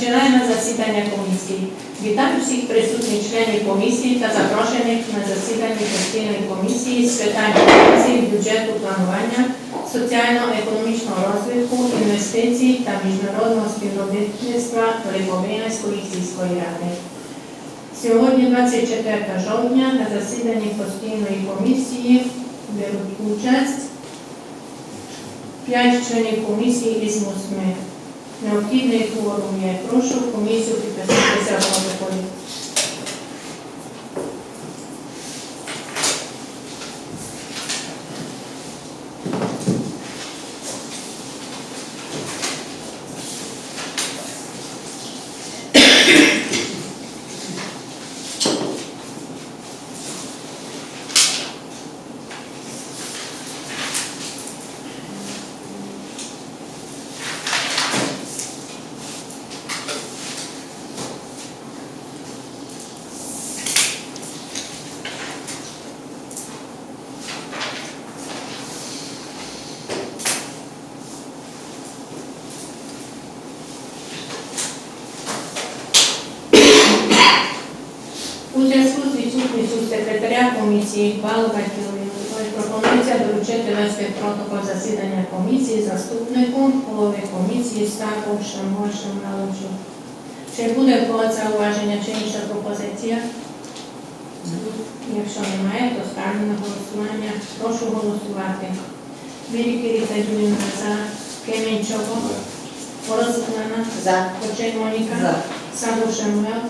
Починаємо засідання комісії. Вітаю всіх присутніх членів комісії та запрошених на засідання постійної комісії з питань фінансів, бюджету, планування, соціально-економічного розвитку, інвестицій та міжнародного співробітництва Великобринської сільської ради. Сьогодні, 24 жовтня, на засіданні постійної комісії беруть участь 5 членів комісії із 8. Необхідний форум є. Прошу комісію підписатися протоколі. У зв'язку з відсутністю секретаря комісії Балова Кілової пропонується доручити вести протокол засідання комісії заступнику голови комісії Старку Шамой Шамаловичу. Чи буде зауваження чи інша пропозиція? Якщо немає, то ставлю на голосування. Прошу голосувати. Білі Киріта Юліна за Кемінчово, Порозумана, За. Почей Моніка, За. Саду Шамуел,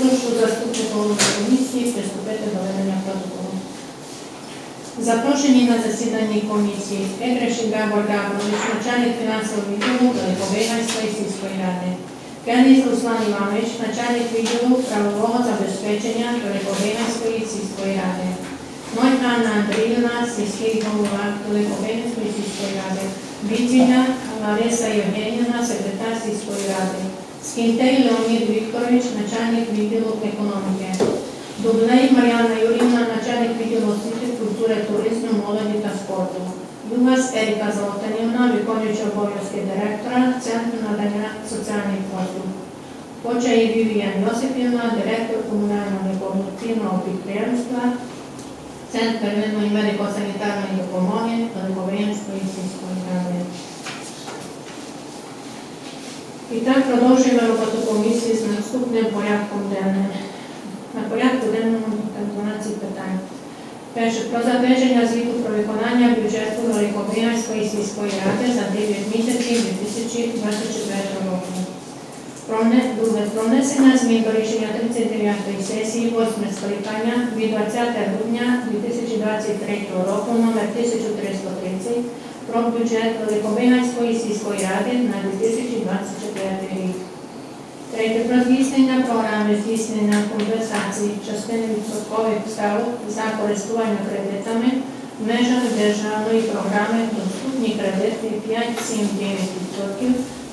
Прошу заступника голови комісії приступити до ведення протоколу. Запрошені на засіданні комісії Едрешин Габор Габрович, начальник фінансового відділу Великовигайської сільської ради. Кеніс Руслан Іванович, начальник відділу правового забезпечення Великовигайської сільської ради. Нойка Анна Андріївна, сільський голова Великовигайської сільської ради. Бідзіна Лариса Євгенівна, секретар сільської ради. Скінтей Леонід Вікторович, начальник відділу економіки. Дублей Мар'яна Юрівна, начальник відділу освіти, культури, туризму, молоді та спорту. Югас Еріка Золотанівна, виконуюча обов'язки директора Центру надання соціальних послуг. Почаї Вівіян Йосипівна, директор комунального некомерційного підприємства Центр первинної медико-санітарної допомоги Великовинської сільської ради. І так продовжуємо роботу комісії з наступним порядком денним. На порядку денному там 12 питань. Перше, про затвердження звіту про виконання бюджету Великобринської сільської ради за 9 місяців 2024 року. Друге, про внесення змін до рішення 39-ї сесії 8 скликання від 20 грудня 2023 року номер 1330 про бюджет Великобринської сільської ради на 2024 рік. Третє про здійснення програми здійснення компенсації частини відсоткових ставок за користування кредитами в межах державної програми Доступні кредити 5-7-9%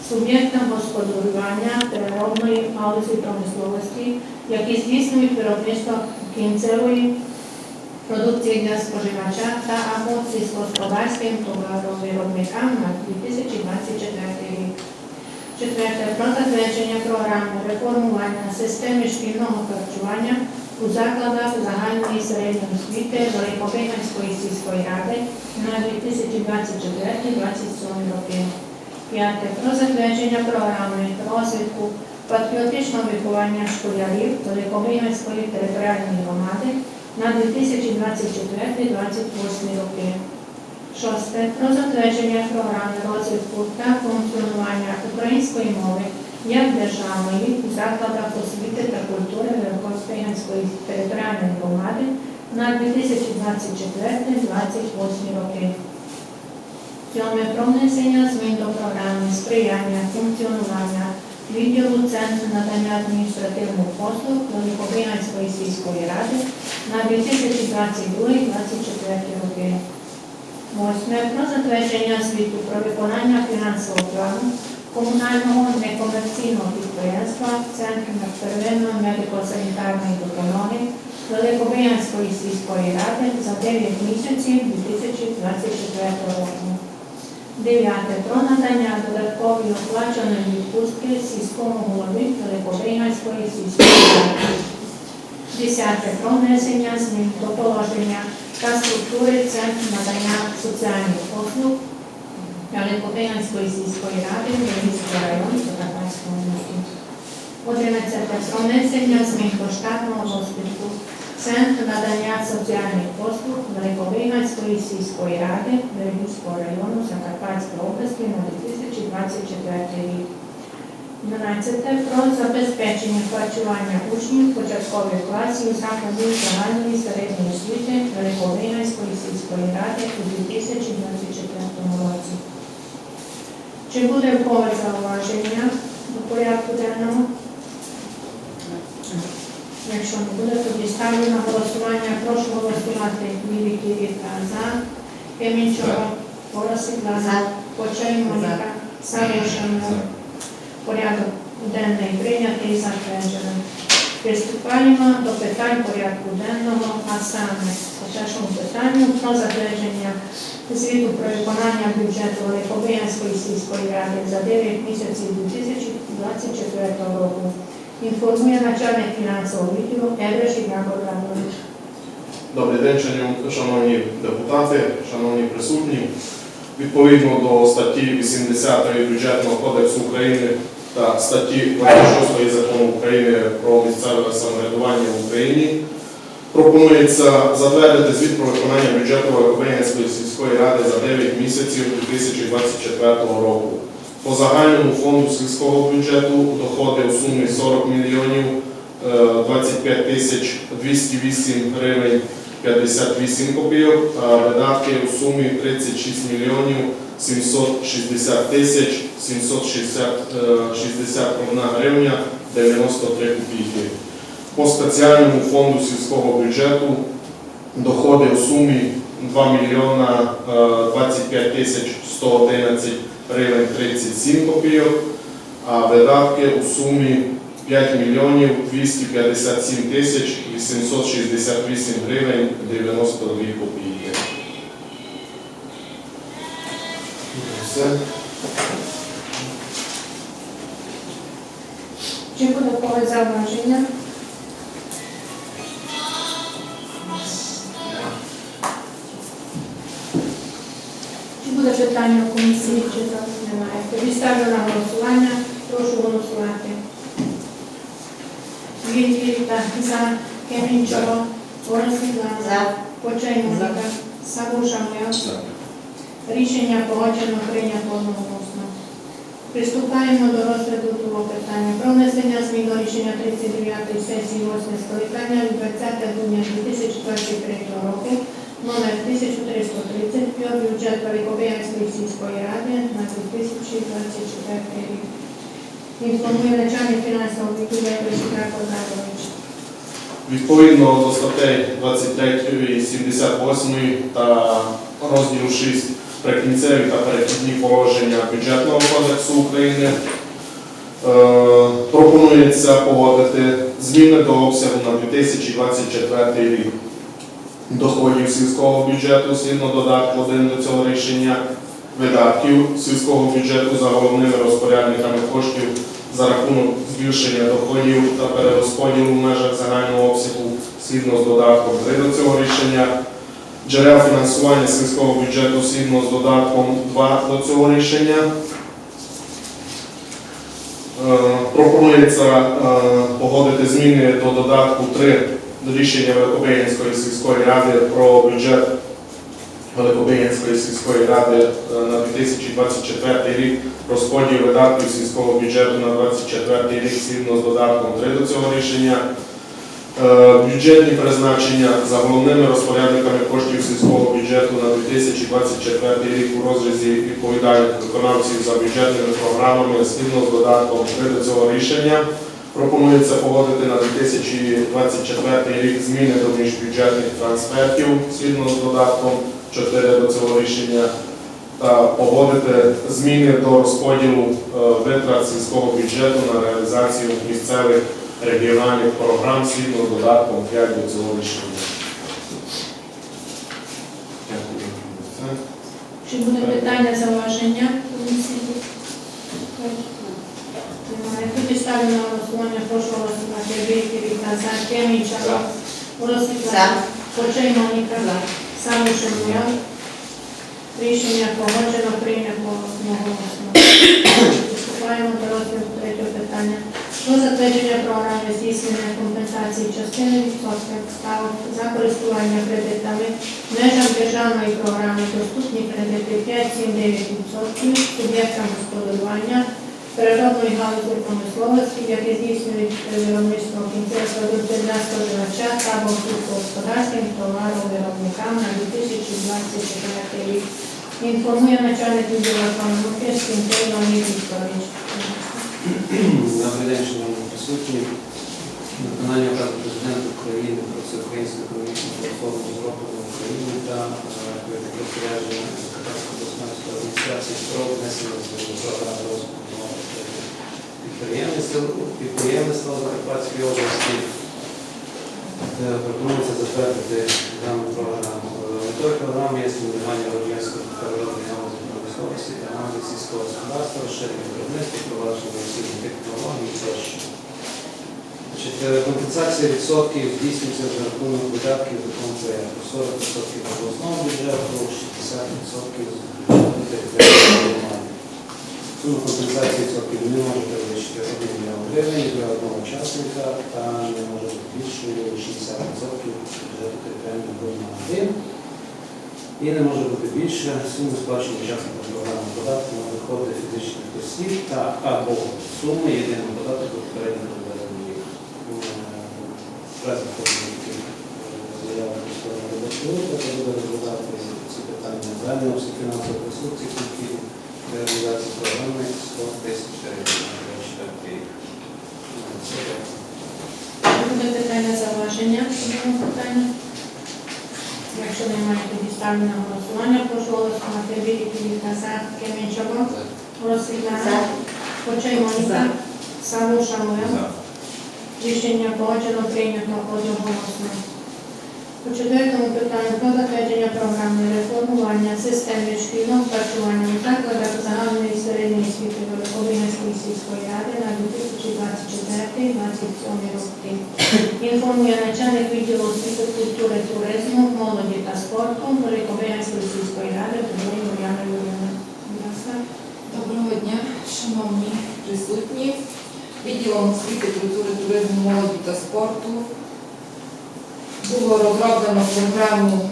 суб'єктам господарювання переробної галузі промисловості, які здійснюють виробництво кінцевої продукції для споживача та або сільськогосподарським товаровиробникам на 2024 рік. Четверте, про затвердження програми реформування системи шкільного харчування у закладах загальної середньої освіти Великобринської сільської ради на 2024-2027 роки. П'яте, про затвердження програми розвитку патріотичного виховання школярів Великобринської територіальної громади на 2024-2028 роки. Шосте. Про затвердження програми розвитку та функціонування української мови як державної у закладах освіти та культури Великобринської територіальної громади на 2024-2028 роки. Сьоме. Про внесення змін до програми сприяння функціонування відділу Центру надання адміністративних послуг Великобринської сільської ради на 2022-2024 роки. Восьме. Про затвердження звіту про виконання фінансового плану комунального некомерційного підприємства Центру первинної медико-санітарної допомоги Великобрянської сільської ради за 9 місяців 2024 року. Дев'яте. Про надання додаткової оплаченої відпустки сільському голові Великобринської сільської ради. Десяте. Про внесення змін до положення та структури центру надання соціальних послуг Великобринської сільської ради Львівського району Закарпатського міста. Одинадцяте. Про внесення змін до штатного розписку Центр надання соціальних послуг Великобринської сільської ради Львівського району Закарпатської області на 2024 рік. 12. Про забезпечення харчування учнів початкових класів закладів загальної середньої освіти Великобринської сільської ради у 2024 році. Чи буде в зауваження до порядку денного? Якщо не буде, тоді ставлю на голосування. Прошу голосувати. Лілі Кіріта за. Кемінчова, Поросик за. Почай Моніка, Савішина. Порядок денний прийнятий і затверджений. Приступаємо до питань порядку денного, а саме по першому питанню про затвердження звіту про виконання бюджету Великобрянської сільської ради за 9 місяців 2024 року. Інформує начальник фінансового відділу Ігор Радович. Добрий день, шановні- депутати, шановні присутні. Відповідно до статті 80 Бюджетного кодексу України та статті 26 Закону України про місцеве самоврядування в Україні пропонується затвердити звіт про виконання бюджету Великобрянської сільської ради за 9 місяців 2024 року. По загальному фонду сільського бюджету доходи у сумі 40 мільйонів е, 25 тисяч 208 гривень 58 копійок, а видатки у сумі 36 мільйонів 760 тисяч 760 е, 61 гривня 93 копійки. По спеціальному фонду сільського бюджету доходи у сумі 2 мільйона е, 25 тисяч 111 гривень 37 копійок, а видатки у сумі 5 мільйонів 257 тисяч 868 гривень 92 копійки. Все. Чи буде в у комісії, чи зараз немає? Тоді ставлю на голосування. Прошу голосувати. Вітвіта за Кемінчова, Борисик за, Почай Моніка, Савуша Рішення погоджено прийнято одноголосно. Приступаємо до розгляду того питання. Про внесення змін до рішення 39-ї сесії 8 скликання від 20 грудня 2023 року номер 1330 про бюджет Великобрянської сільської ради на 2024 рік. Інформує начальник фінансового відділу Петра Козарович. Відповідно до статей 23 і 78 та розділу 6 прикінцеві та перехідні положення бюджетного кодексу України е, пропонується погодити зміни до обсягу на 2024 рік доходів сільського бюджету згідно додатку 1 до цього рішення, видатків сільського бюджету за головними розпорядниками коштів за рахунок збільшення доходів та перерозподілу в межах загального обсягу згідно з додатком 3 до цього рішення, джерел фінансування сільського бюджету згідно з додатком 2 до цього рішення. Е, Пропонується е, погодити зміни до додатку 3 до рішення Великобрянської сільської ради про бюджет Великобрянської сільської ради е, на 2024 рік розподіл видатків сільського бюджету на 2024 рік згідно з додатком 3 до цього рішення. Е, Бюджетні призначення за головними розпорядниками коштів сільського бюджету на 2024 рік у розрізі відповідальних виконавців за бюджетними програмами згідно з додатком 3 до цього рішення. Пропонується погодити на 2024 рік зміни до міжбюджетних трансфертів згідно з додатком 4 до цього рішення та погодити зміни до розподілу е, витрат сільського бюджету на реалізацію місцевих регіональних програм згідно з додатком 5 до цього рішення. Дякую. Чи буде питання зауваження? Тоді ставлю на голосування, прошу голосувати Вільків Віктор Кеміча, Поросика, Кочей Моніка, Самушин Мирон. Рішення погоджено, прийнято одноголосно. Приступаємо до розгляду третього питання. Про затвердження програми здійснення компенсації частини відсотків ставок за користування кредитами межам державної програми Доступні кредити 5-7-9% суб'єктам господарювання переробної галузі промисловості, які здійснюють виробництво кінцевого продукту для споживача або сільськогосподарським товаровиробникам на 2024 рік. Інформує начальник відділу економіки Скінтей Леонід Вікторович. Добрий день, шановні присутні. Виконання указу Президента України про всеукраїнську економічну платформу зроблено в та е, розпорядження Катарської обласної адміністрації про внесення до програми розвитку підприємництва Закарпатській області. Е, Пропонується затвердити дану програму. Е, Метою програми є стимулювання виробництва та переробної галузі промисловості та галузі сільського господарства, розширення виробництва, впровадження освітніх технологій тощо. Е, Компенсація відсотків здійснюється за рахунок видатків до проєкту. 40% з обласного бюджету, 60% з бюджету. Сума компенсації відсотків не може перевищити 1 мільйон гривень для одного учасника та не може бути більшою 60% бюджету територіальної громади. І не може бути більше суми сплачені учасникам програми податку на доходи фізичних осіб та або суми єдиного податку попереднього доведення. Раз виходить таких заяв до сторони робочої буде розглядати ці питання. Загальний обсяг фінансових ресурсів для реалізації програми 100 тисяч гривень на 24 рік. Це так. Буде питання зауваження по цьому питанню? Якщо немає, тоді ставлю на голосування. Прошу голосувати. Білі Кириліта, за Кемічого, Росвітлана, Почай Моніка, Самуша Моя. Рішення погоджено прийнято одноголосно. По четвертому питанню про затвердження програми реформування системи шкільного харчування у закладах загальної середньої освіти Великобринської сільської ради на 2024-2027 роки. Інформує начальник відділу освіти, культури, туризму, молоді та спорту Великобринської сільської ради. Будь ласка. Доброго дня, шановні присутні. Відділом освіти, культури, туризму, молоді та спорту було розроблено програму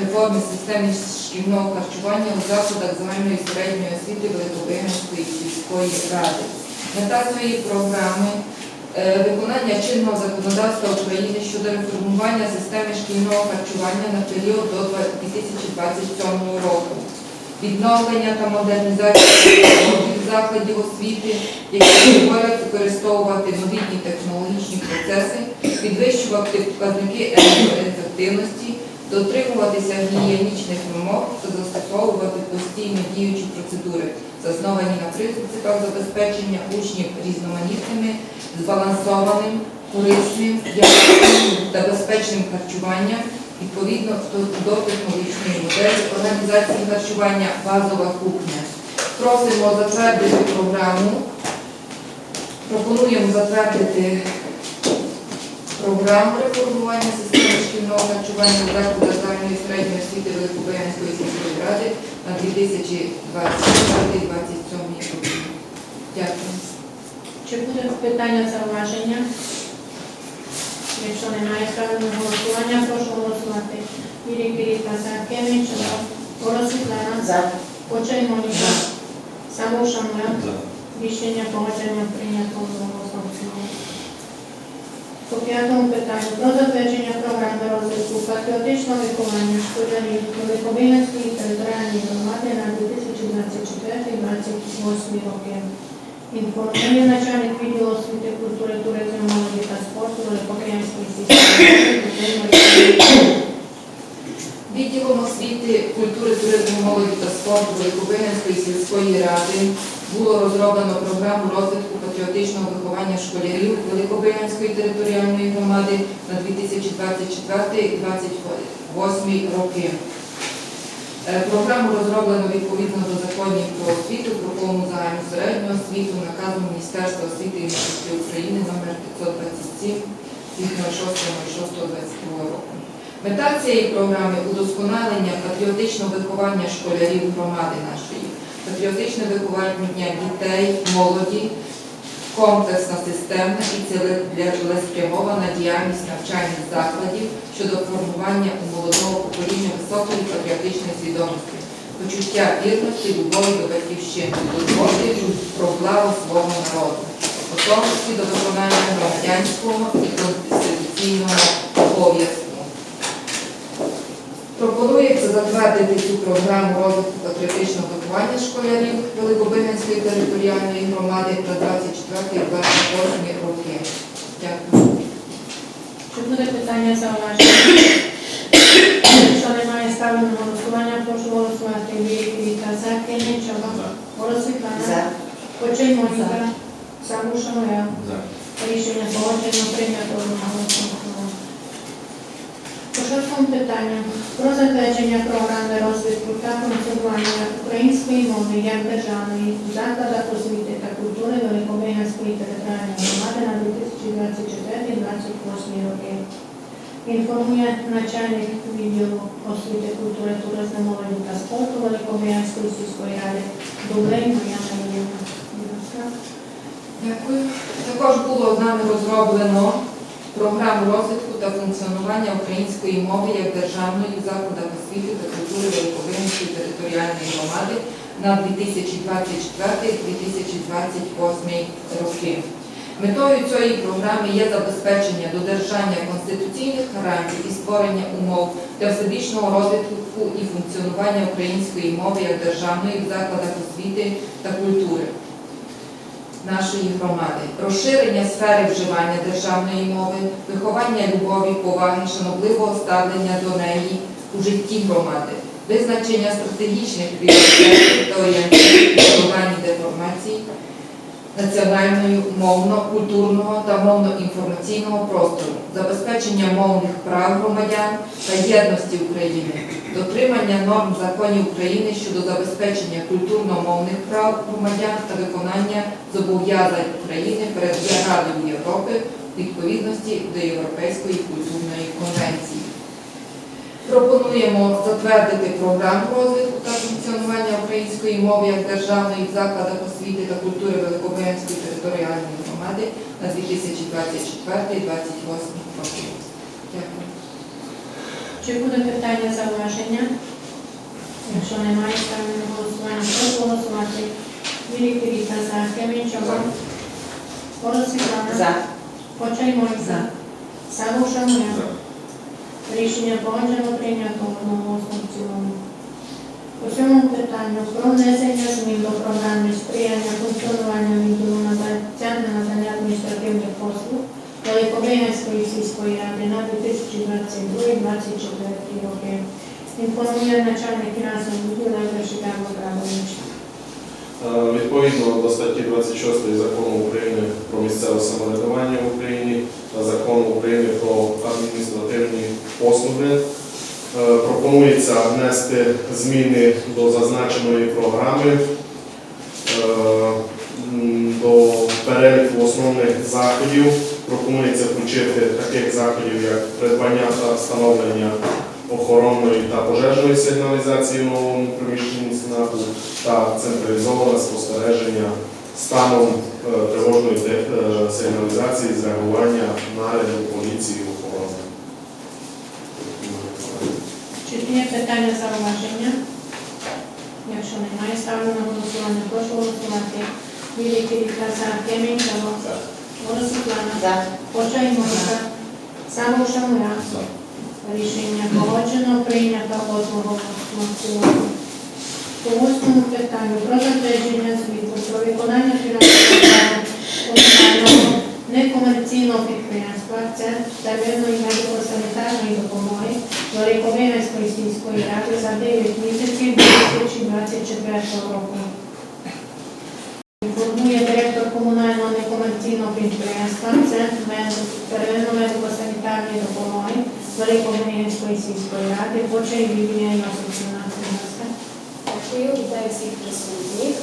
реформи системи шкільного харчування у закладах загальної середньої освіти Великобригинської сільської ради. Мета цієї програми е, виконання чинного законодавства України щодо реформування системи шкільного харчування на період до 2027 року відновлення та модернізація закладів освіти, які дозволять використовувати новітні технологічні процеси, підвищувати показники енергоефективності, дотримуватися гігієнічних вимог та застосовувати постійно діючі процедури, засновані на принципах забезпечення учнів різноманітними, збалансованим, корисним, якісним та безпечним харчуванням відповідно до технологічної моделі організації харчування базова кухня. Просимо затвердити програму. Пропонуємо затвердити програму реформування системи шкільного харчування у закладах загальної середньої освіти Великобаянської сільської ради на 2024-2027 роки. Дякую. Чи буде питання зауваження? Якщо немає ставлю на голосування, прошу голосувати. Білі Кириліта, за Кемічого, Росвітлана, За. Почай Моніка, Самуша Моя. Рішення погодження прийнято одноголосно. По п'ятому питанню про затвердження програми розвитку патріотичного виховання школярів Великобинської територіальної громади на 2024-2028 роки. Інформує начальник відділу освіти, культури, туризму, молоді та спорту Великобинської сільської. Відділом освіти, культури, туризму, молоді та спорту Великобинської сільської ради було розроблено програму розвитку патріотичного виховання школярів Великобинської територіальної громади на 2024-2028 роки. Е, Програму розроблено відповідно до законів про освіту, про повну загальну середню освіту, наказом Міністерства освіти і науки України номер 527 від 06.06.22 року. Мета цієї програми удосконалення патріотичного виховання школярів громади нашої, патріотичне виховання дітей, молоді, комплексна системна і цілеспрямована діяльність навчальних закладів щодо формування у молодого покоління високої патріотичної свідомості, почуття вірності, любові до батьківщини, турботи про благо свого народу, готовності до виконання громадянського і конституційного обов'язку. Пропонується затвердити цю програму розвитку патріотичного виховання школярів Великобинської територіальної громади на 24-28 роки. Дякую. Чи буде питання зауваження? Якщо немає ставлю голосування, прошу голосувати. Віта за, Кенічова, Голос Світлана, Почей Моніка, Савуша Моя. Рішення погоджено. Прийнято шостому питанню про затвердження програми розвитку та функціонування української мови як державної в закладах освіти та культури Великобиганської територіальної громади на 2024-2028 роки. Інформує начальник відділу освіти, культури, туризму, молоді та спорту Великобиганської сільської ради Дублень Мар'яна Євгенівна. Дякую. Також було нами розроблено програму розвитку та функціонування української мови як державної в закладах освіти та культури Великобинської територіальної громади на 2024-2028 роки. Метою цієї програми є забезпечення додержання конституційних гарантій і створення умов для всебічного розвитку і функціонування української мови як державної в закладах освіти та культури нашої громади, розширення сфери вживання державної мови, виховання любові, поваги, шанобливого ставлення до неї у житті громади, визначення стратегічних пріоритетів та орієнтів деформації національного, мовно-культурного та мовно-інформаційного простору, забезпечення мовних прав громадян та єдності України, дотримання норм законів України щодо забезпечення культурно-мовних прав громадян та виконання зобов'язань України перед Радою Європи відповідності до Європейської культурної конвенції. Пропонуємо затвердити програму розвитку та функціонування української мови як державної в закладах освіти та культури Великобоянської територіальної громади на 2024-2028 роки. Дякую. Чи буде питання зауваження? Якщо немає, ставлю на голосування. Прошу голосувати. Вілик Віта за, Кемінчова, Голос Світлана, За. Почай Моніка, За. Савуша Моя. Рішення погоджено прийнято одноголосно в цілому. По цьому питанню про внесення змін до програми сприяння функціонування відділу надання на надання адміністративних послуг Великобиганської сільської ради на 2022-2024 роки. Інформує начальник фінансового відділу Ігор Михайлович. Е, Відповідно до статті 26 закону України про місцеве самоврядування в Україні та закону України про адміністративні послуги е, пропонується внести зміни до зазначеної програми е, до переліку основних заходів. Пропонується включити таких заходів, як придбання та встановлення охоронної та пожежної сигналізації в новому приміщенні СНАПу та централізоване спостереження станом е, тривожної е, сигналізації з реагування нагляду поліції і охорони. Чи є питання зауваження? Якщо немає, ставлю на голосування. Прошу голосувати. Вілик Віта за, Кемінчова, Голос Світлана, За. Почай Моніка, Савуша Моя. Рішення погоджено, прийнято одноголосно в цілому. По восьмому питанню про затвердження звіту про виконання фінансового комунального некомерційного підприємства Центр первинної медико-санітарної допомоги Великобиганської сільської ради за 9 місяців 2024 року. Інформує директор комунального некомерційного підприємства Центр меди- первинної медико-санітарної допомоги Великобиганської сільської ради Почай Вівія Йосипівна. Дякую, вітаю всіх присутніх.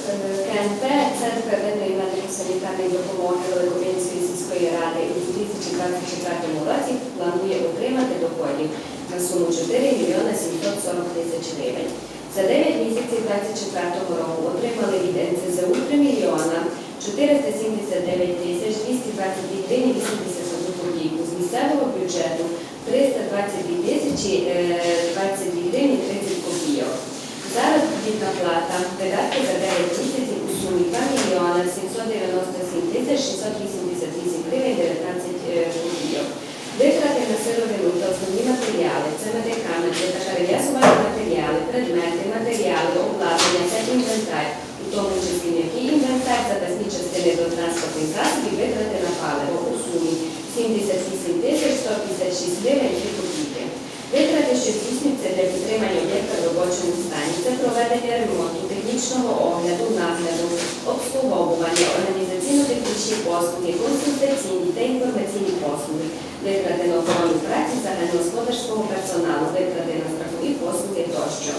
ЦНП, Центр первинної медико-санітарної допомоги Великобинської сільської ради у 2024 році планує отримати доходів на суму 4 мільйони 740 тисяч гривень. За 9 місяців 2024 року отримали від НЦЗУ 3 мільйона 479 тисяч 222 гривні 81 копійку. З місцевого бюджету 322 тисячі е, 22 гривні 30 копійок. Заробітна плата, видатки за 9 місяців у сумі 2 мільйона 797 тисяч 688 гривень 19 е, копійок. Витрати на сировину та основні матеріали, це медикаменти та перев'язувані матеріали, предмети, матеріали, обладнання та інвентар, у тому числі м'який інвентар, запасні частини до транспортних засобів, витрати на паливо у сумі 78 тисяч 156 гривень 3 копійки. Витрати, що здійснюються для підтримання об'єкта в робочому стані, це проведення ремонту, технічного огляду, нагляду, обслуговування, організаційно-технічні послуги, консультаційні та інформаційні послуги, витрати на охорону праці загальногосподарського персоналу, витрати на страхові послуги тощо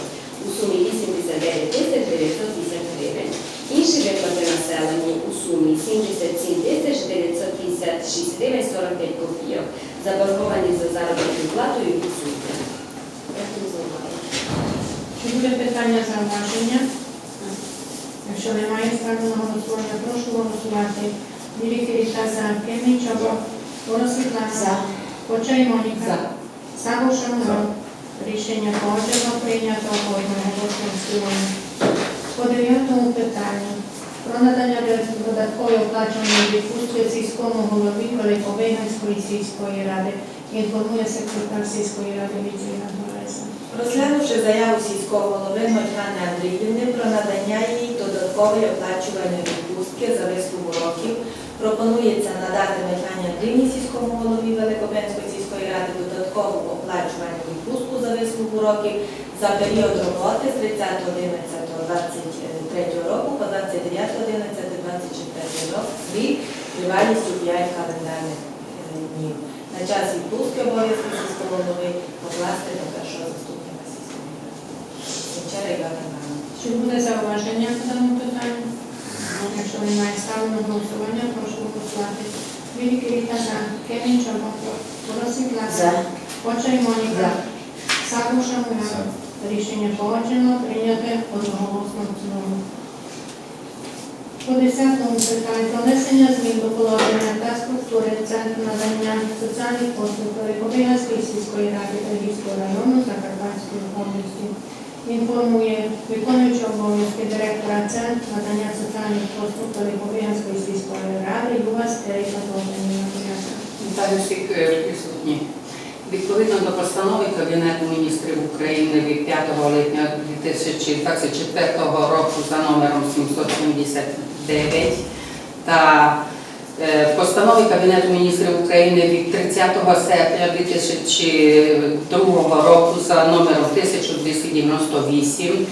у сумі 89 тисяч 950 гривень. Інші виплати населенню у сумі 77 тисяч 956 гривень 45 копійок. Заборгованість за заробітною платою відсутня. Чи буде питання зауваження? Якщо немає, ставлю на голосування. Прошу голосувати. Білі Віта за, Кемінчова, Поросвітлана, Почай Моніка, За. Савуша Муров. Рішення погоджено, прийнято одноголосно в цілому. По дев'ятому питанню. Про надання додаткової оплачуваної відпустки сільському голові Великовиганської сільської ради. Інформує секретар сільської ради Віталіна Гореса. Розглянувши заяву сільського голови Мойхани Андріївни про надання їй додаткової оплачуваної відпустки за вислугу років, пропонується надати Мойхані Андріївні сільському голові Великобенської сільської ради додаткову оплачувану відпустку за вислугу років за період роботи з 30.11.23 року по 29.11.24 рік тривалістю 5 календарних е, днів. На час відпустки обов'язки сільського голови покласти до першого заступника. Івановича. Чи буде зауваження по даному питанню? Якщо немає ставлю на голосування, прошу голосувати. Білі Віта за, Кемінчова, Поросвітлана, Почай Моніка, Савуша Муров. Рішення погоджено, прийняте одноголосно в цілому. По десятому питанню про внесення змін до положення та структури Центру надання соціальних послуг Великобиганської сільської ради Львівського району Закарпатської області. Інформує виконуючий обов'язки директора Центру надання соціальних послуг Великобиганської сільської ради Югас Терesa Володимира Буряка. Вітаю всіх е, присутніх. Відповідно до постанови Кабінету міністрів України від 5 липня 2024 року за номером 779 та е, постанови Кабінету міністрів України від 30 серпня 2002 року за номером 1298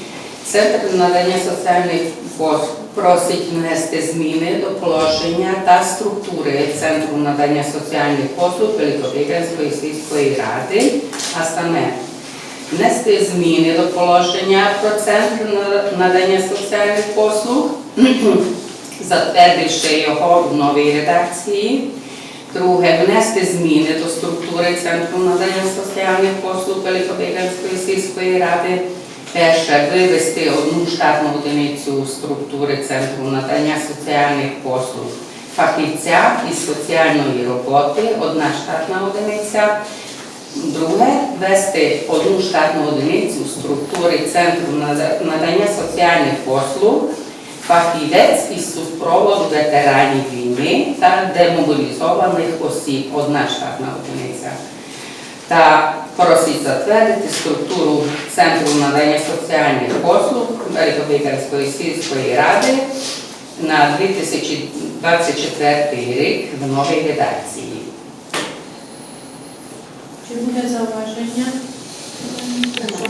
Центр надання соціальних послуг просить внести зміни до положення та структури Центру надання соціальних послуг Великобританської сільської ради, а саме внести зміни до положення про Центр надання соціальних послуг, затвердивши його в новій редакції. Друге, внести зміни до структури Центру надання соціальних послуг Великобританської сільської ради. Перше, вивести одну штатну одиницю структури Центру надання соціальних послуг фахівця із соціальної роботи, одна штатна одиниця. Друге, ввести одну штатну одиницю структури Центру надання соціальних послуг, фахівець із супроводу ветеранів війни та демобілізованих осіб, одна штатна одиниця та просить затвердити структуру Центру надання соціальних послуг Великобританської сільської ради на 2024 рік в новій редакції. Чи буде зауваження?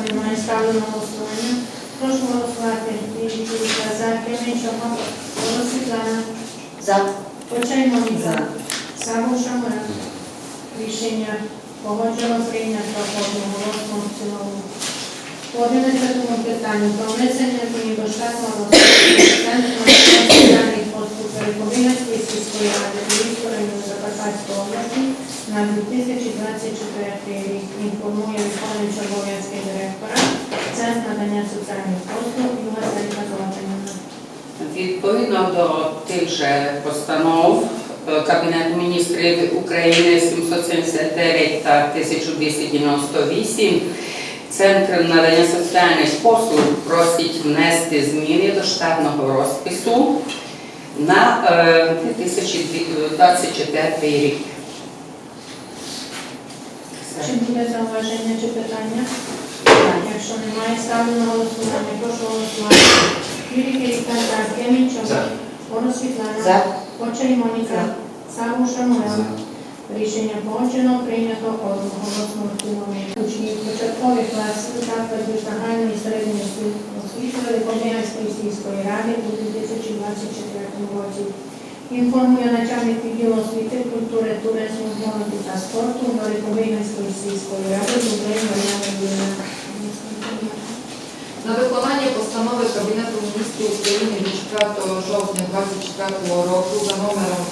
Немає ставлю на голосування. Прошу голосувати. Вілічука за. Кременчук Світлана. За. Почаймо за. Савуша Мирон. Рішення погоджено прийнято кожного голосом в цілому. По 11 питанню про внесення змін до штатного розпорядження даних послуг Верховинської сільської ради Вікторівської Закарпатської області розпису Центру формує виконуючий обов'язки директора. Центр надання соціальних послуг Юга Золотаніна. Відповідно до тих же постанов е, Кабінету міністрів України 779 та 1298 Центр надання соціальних послуг просить внести зміни до штатного розпису на е, 2024 рік. Чи буде зауваження чи питання? Якщо немає, ставлю на голосування. Прошу голосувати. Юрій Кирика за, Кемінчук. За. Ворон Світлана. За. Очей Моніка. Савуша Мура. Рішення погоджено, прийнято одноголосно втримали. Учнів початкових класів закладів загальної середньої освіти Великобиганської сільської ради у 2024 році. Інформує начальник відділу освіти, культури, туризму, молоді та спорту Великобиганської сільської ради Дубей Мар'яна. На виконання постанови Кабінету міністрів України від 4 жовтня 2024 року за номером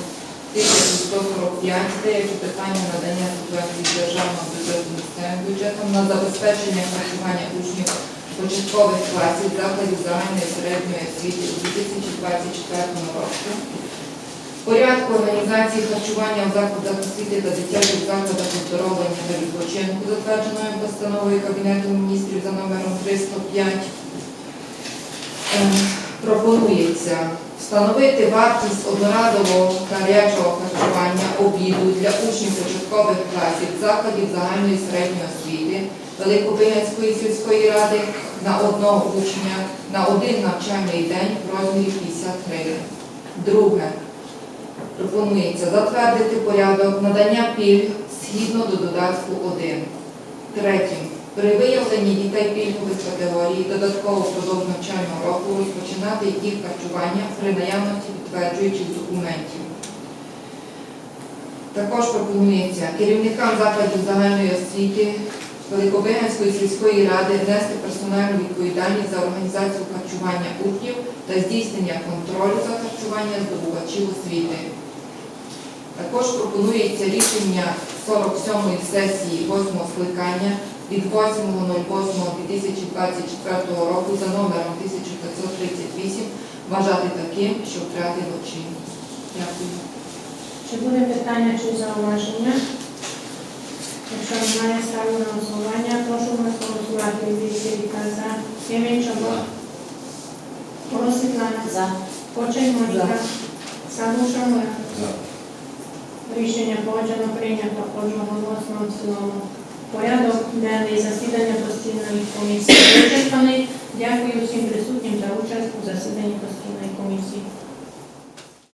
1145 деякі питання надання з державного бюджету місцевим бюджетом на забезпечення харчування учнів початкових класів закладів загальної середньої освіти у 2024 році. Порядку організації харчування в закладах освіти та дитячих закладах оздоровлення та відпочинку, затвердженою постановою Кабінету міністрів за номером 305, Е, пропонується встановити вартість одноразового гарячого харчування обіду для учнів початкових класів закладів загальної середньої освіти Великобиганської сільської ради на одного учня на один навчальний день в розмірі 50 гривень. Друге. Пропонується затвердити порядок надання пільг згідно до додатку 1. Третє. При виявленні дітей пільгових категорій додатково впродовж навчального року розпочинати їх харчування при наявності підтверджуючих документів. Також пропонується керівникам закладів загальної освіти Великобиганської сільської ради внести персональну відповідальність за організацію харчування учнів та здійснення контролю за харчуванням здобувачів освіти. Також пропонується рішення 47-ї сесії 8-го скликання від 8.08.2024 року за номером 1538 вважати таким, що втратило чинність. Дякую. Чи буде питання чи зауваження? Якщо немає, ставлю на голосування. Прошу вас голосувати. Кирика за, Кемінчук. Ворон Світлана. За. Очей Моніка. Савуша Мура. Рішення погоджено прийнято одноголосно в цілому. Порядок денний засідання постійної комісії вичерпаний. Дякую всім присутнім за участь у засіданні постійної комісії.